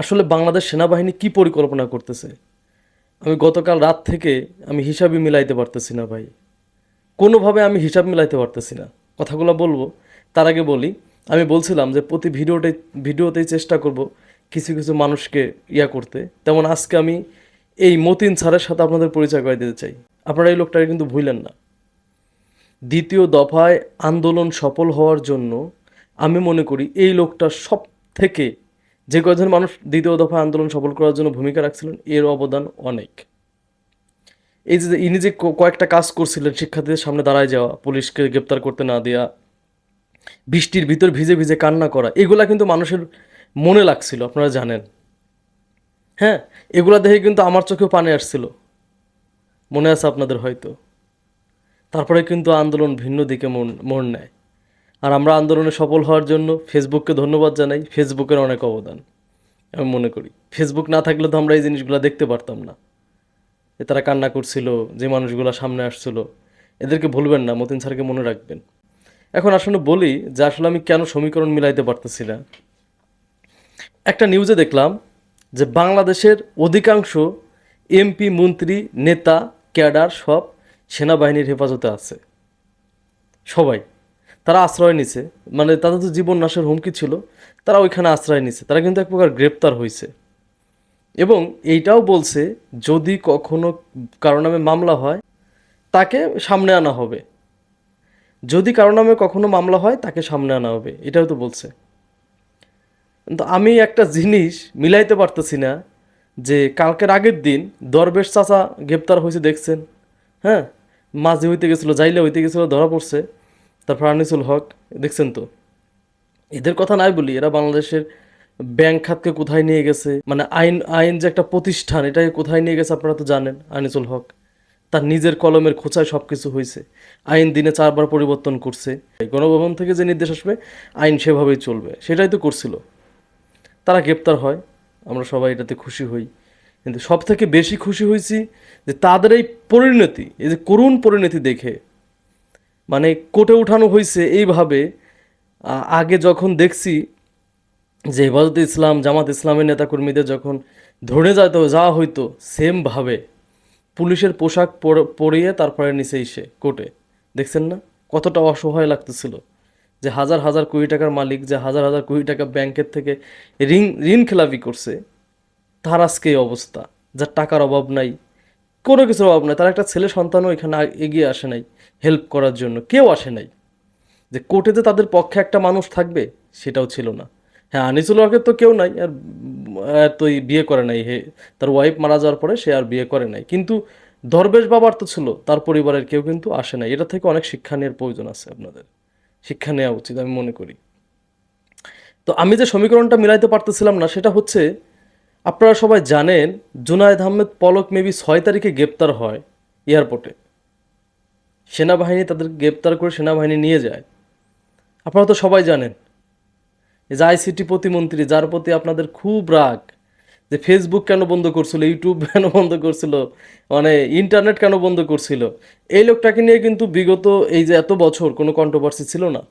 আসলে বাংলাদেশ সেনাবাহিনী কি পরিকল্পনা করতেছে? আমি গতকাল রাত থেকে আমি হিসাবই মিলাইতে পারতেছি না ভাই। কোনোভাবে আমি হিসাব মিলাইতে পারতেছি না। কথাগুলো বলব, তার আগে বলি, আমি বলছিলাম যে প্রতি ভিডিওতে ভিডিওতেই চেষ্টা করব কিছু কিছু মানুষকে ইয়া করতে। তেমন আজকে আমি এই মতিন স্যারের সাথে আপনাদের পরিচয় করে দিতে চাই। আপনারা এই লোকটাকে কিন্তু ভুলেন না। দ্বিতীয় দফায় আন্দোলন সফল হওয়ার জন্য আমি মনে করি এই লোকটা সব থেকে যে কয়জন মানুষ দ্বিতীয় দফা আন্দোলন সফল করার জন্য ভূমিকা রাখছিলেন, এর অবদান অনেক। এই যে ইনি যে কয়েকটা কাজ করছিলেন, শিক্ষার্থীদের সামনে দাঁড়ায় যাওয়া, পুলিশকে গ্রেপ্তার করতে না দেওয়া বৃষ্টির ভিতর ভিজে ভিজে কান্না করা, এগুলা কিন্তু মানুষের মনে লাগছিল, আপনারা জানেন। হ্যাঁ এগুলা দেখে কিন্তু আমার চোখেও পানি আসছিল। মনে আছে আপনাদের হয়তো। তারপরে কিন্তু আন্দোলন ভিন্ন দিকে মন মোড় নেয়। আর আমরা আন্দোলনে সফল হওয়ার জন্য ফেসবুককে ধন্যবাদ জানাই, ফেসবুকের অনেক অবদান। আমি মনে করি, ফেসবুক না থাকলে তো আমরা এই জিনিসগুলো দেখতে পারতাম না। যে তারা কান্না করছিল, যে মানুষগুলো সামনে আসছিল, এদেরকে ভুলবেন না, মতিন স্যারকে মনে রাখবেন। এখন আসলে বলি যে আসলে আমি কেন সমীকরণ মিলাইতে পারতেছি না। একটা নিউজে দেখলাম যে বাংলাদেশের অধিকাংশ এমপি, মন্ত্রী, নেতা, ক্যাডার সব সেনাবাহিনীর হেফাজতে আছে। সবাই। তারা আশ্রয় নিছে। মানে তাদের তো জীবন নাশের হুমকি ছিল, তারা ওইখানে আশ্রয় নিছে। তারা কিন্তু এক প্রকার গ্রেপ্তার হয়েছে এবং এইটাও বলছে, যদি কখনো কারও নামে মামলা হয়, তাকে সামনে আনা হবে। যদি কারও নামে কখনো মামলা হয়, তাকে সামনে আনা হবে। এটাও তো বলছে। কিন্তু আমি একটা জিনিস মিলাইতে পারতেছি না, যে কালকের আগের দিন দরবেশ চাচা গ্রেপ্তার হয়েছে দেখছেন? হ্যাঁ? মাঝে হইতে গেছিল জাইলে হইতে গেছিল, ধরা পড়ছে। তারপর আনিসুল হক, দেখছেন তো? এদের কথা নাই বলি, এরা বাংলাদেশের ব্যাংক খাতকে কোথায় নিয়ে গেছে? মানে আইন আইন যে একটা প্রতিষ্ঠান, এটাকে কোথায় নিয়ে গেছে আপনারা তো জানেন, আনিসুল হক। তার নিজের কলমের খোঁচায় সব কিছু হয়েছে। আইন দিনে চারবার পরিবর্তন করছে। গণভবন থেকে যে নির্দেশ আসবে, আইন সেভাবেই চলবে। সেটাই তো করছিল। তারা গ্রেপ্তার হয়। আমরা সবাই এটাতে খুশি হই। কিন্তু সব থেকে বেশি খুশি হয়েছি যে তাদের এই পরিণতি, এই যে করুণ পরিণতি দেখে মানে কোর্টে উঠানো হয়েছে এইভাবে আগে যখন দেখছি যে হেফাজত ইসলাম, জামাত ইসলামের নেতাকর্মীদের যখন ধরে যেত যাওয়া হইতো, সেমভাবে পুলিশের পোশাক পর- পরিয়ে তারপরে নিচে এসে কোর্টে দেখছেন না? কতটা অসহায় লাগতেছিল যে হাজার হাজার কোটি টাকার মালিক, যে হাজার হাজার কোটি টাকা ব্যাংকের থেকে ঋণ ঋণ খেলাপি করছে, তার আজকে এই অবস্থা, যার টাকার অভাব নাই। কোনো কিছুর অভাব নাই। তার একটা ছেলে সন্তানও এখানে এগিয়ে আসে নাই হেল্প করার জন্য। কেউ আসে নাই। যে কোর্টে যে তাদের পক্ষে একটা মানুষ থাকবে, সেটাও ছিল না। হ্যাঁ আনিসুল হকের তো কেউ নাই, আর তো বিয়ে করে নাই। হে, তার ওয়াইফ মারা যাওয়ার পরে সে আর বিয়ে করে নাই। কিন্তু দরবেশ বাবার তো ছিল, তার পরিবারের কেউ কিন্তু আসে নাই। এটা থেকে অনেক শিক্ষা নেওয়ার প্রয়োজন আছে আপনাদের। শিক্ষা নেওয়া উচিত, আমি মনে করি। তো আমি যে সমীকরণটা মিলাইতে পারতেছিলাম না, সেটা হচ্ছে আপনারা সবাই জানেন, জুনায়েদ আহমেদ পলক মেবি ছয় তারিখে গ্রেপ্তার হয় এয়ারপোর্টে। সেনাবাহিনী তাদের গ্রেপ্তার করে সেনাবাহিনী নিয়ে যায়। আপনারা তো সবাই জানেন যে আইসিটি প্রতিমন্ত্রী, যার প্রতি আপনাদের খুব রাগ যে ফেসবুক কেন বন্ধ করছিল ইউটিউব কেন বন্ধ করছিল মানে ইন্টারনেট কেন বন্ধ করছিল, এই লোকটাকে নিয়ে কিন্তু বিগত এই যে এত বছর কোনো কন্ট্রোভার্সি ছিল না।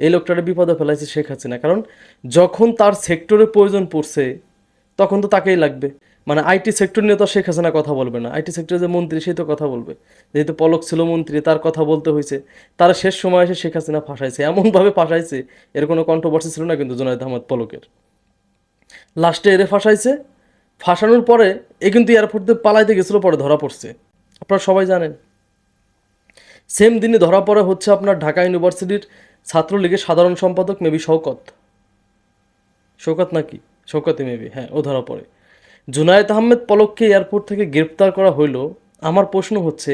এই লোকটারে বিপদে ফেলাইছে শেখ হাসিনা। কারণ যখন তার সেক্টরে প্রয়োজন পড়ছে তখন তো তাকেই লাগবে। মানে আইটি সেক্টর নিয়ে তো শেখ হাসিনা কথা বলবে না। আইটি সেক্টরে যে মন্ত্রী, সে তো কথা বলবে। যেহেতু পলক ছিল মন্ত্রী, তার কথা বলতে হয়েছে। তার শেষ সময় এসে শেখ হাসিনা ফাঁসাইছে। এমনভাবে ফাঁসাইছে, এর কোনো কন্ট্রোভার্সি ছিল না কিন্তু জুনায়দ আহমদ পলকের। লাস্টে এরে ফাঁসাইছে। ফাঁসানোর পরে এ কিন্তু এয়ারপোর্ট পালাইতে গেছিল, পরে ধরা পড়ছে। আপনারা সবাই জানেন। সেম দিনে ধরা পড়ে হচ্ছে আপনার ঢাকা ইউনিভার্সিটির ছাত্রলীগের সাধারণ সম্পাদক মেবি শওকত। শওকত নাকি? শওকতই মেবি হ্যাঁ ও ধরা পড়ে। জুনায়েদ আহমেদ পলককে এয়ারপোর্ট থেকে গ্রেপ্তার করা হইল। আমার প্রশ্ন হচ্ছে,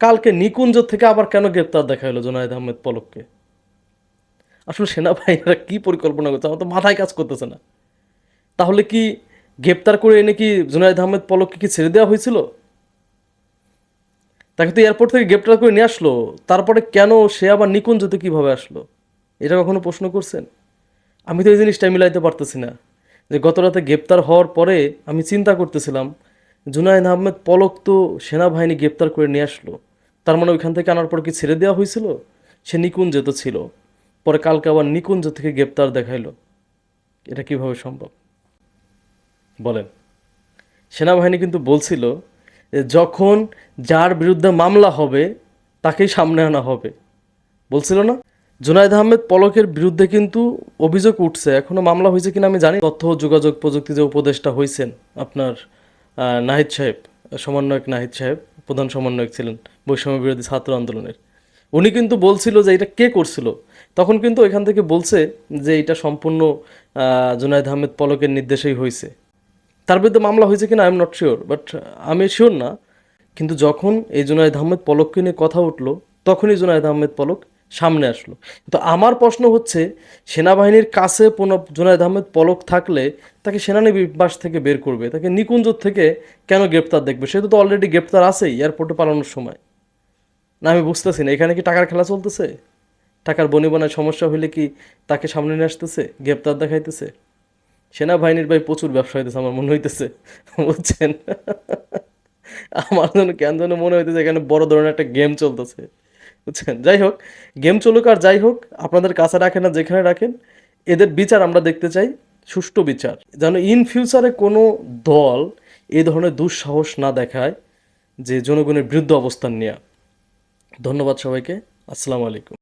কালকে নিকুঞ্জ থেকে আবার কেন গ্রেপ্তার দেখা হলো জুনায়েদ আহমেদ পলককে? আসলে সেনাবাহিনীরা কি পরিকল্পনা করছে? আমার তো মাথায় কাজ করতেছে না। তাহলে কি গ্রেপ্তার করে এনে কি জুনায়েদ আহমেদ পলককে কি ছেড়ে দেওয়া হয়েছিল? তাকে তো এয়ারপোর্ট থেকে গ্রেপ্তার করে নিয়ে আসলো। তারপরে কেন সে আবার নিকুঞ্জতে কীভাবে আসলো? এটা কখনো প্রশ্ন করছেন? আমি তো এই জিনিসটা মিলাইতে পারতেছি না। যে গত রাতে গ্রেপ্তার হওয়ার পরে আমি চিন্তা করতেছিলাম, জুনায়দ আহমেদ পলক তো সেনাবাহিনী গ্রেপ্তার করে নিয়ে আসলো। তার মানে ওইখান থেকে আনার পর কি ছেড়ে দেওয়া হয়েছিল? সে নিকুঞ্জে তো ছিল। পরে কালকে আবার নিকুঞ্জ থেকে গ্রেপ্তার দেখাইলো। এটা কীভাবে সম্ভব? বলেন। সেনাবাহিনী কিন্তু বলছিল যে যখন যার বিরুদ্ধে মামলা হবে, তাকেই সামনে আনা হবে। বলছিল না? জুনায়দ আহমেদ পলকের বিরুদ্ধে কিন্তু অভিযোগ উঠছে। এখনও মামলা হয়েছে কিনা আমি জানি তথ্য ও যোগাযোগ প্রযুক্তি যে উপদেষ্টা হয়েছেন আপনার নাহিদ সাহেব, সমন্বয়ক নাহিদ সাহেব, প্রধান সমন্বয়ক ছিলেন বৈষম্য বিরোধী ছাত্র আন্দোলনের। উনি কিন্তু বলছিল যে এটা কে করছিল? তখন কিন্তু এখান থেকে বলছে যে এটা সম্পূর্ণ জুনায়দ আহমেদ পলকের নির্দেশেই হয়েছে তার বিরুদ্ধে মামলা হয়েছে কিনা I am not sure but আমি শিওর না। কিন্তু যখন এই জুনায়দ আহমেদ পলককে নিয়ে কথা উঠল, তখনই জুনায়দ আহমেদ পলক সামনে আসলো। তো আমার প্রশ্ন হচ্ছে, সেনাবাহিনীর কাছে জুনায়দ আহমেদ পলক থাকলে তাকে সেনানিবাস থেকে বের করবে? তাকে নিকুঞ্জ থেকে কেন গ্রেপ্তার দেখবে? সে তো অলরেডি গ্রেপ্তার আছেই এয়ারপোর্টে পালানোর সময়। না, আমি বুঝতেছি না, এখানে কি টাকার খেলা চলতেছে? টাকার বনিবনায় সমস্যা হইলে কি তাকে সামনে নিয়ে আসতেছে, গ্রেপ্তার দেখাইতেছে? সেনাবাহিনীর ভাই প্রচুর ব্যবসা হইতেছে আমার মনে হইতেছে, বুঝছেন? আমার জন্য কেন যেন মনে হইতেছে এখানে বড় ধরনের একটা গেম চলতেছে। বুঝছেন? যাই হোক, গেম চলুক আর যাই হোক, আপনাদের কাছে রাখেন না যেখানে রাখেন, এদের বিচার আমরা দেখতে চাই, সুষ্ঠু বিচার। যেন ইন ফিউচারে কোনো দল এই ধরনের দুঃসাহস না দেখায় যে জনগণের বিরুদ্ধে অবস্থান নেওয়া ধন্যবাদ সবাইকে। আসসালামু আলাইকুম।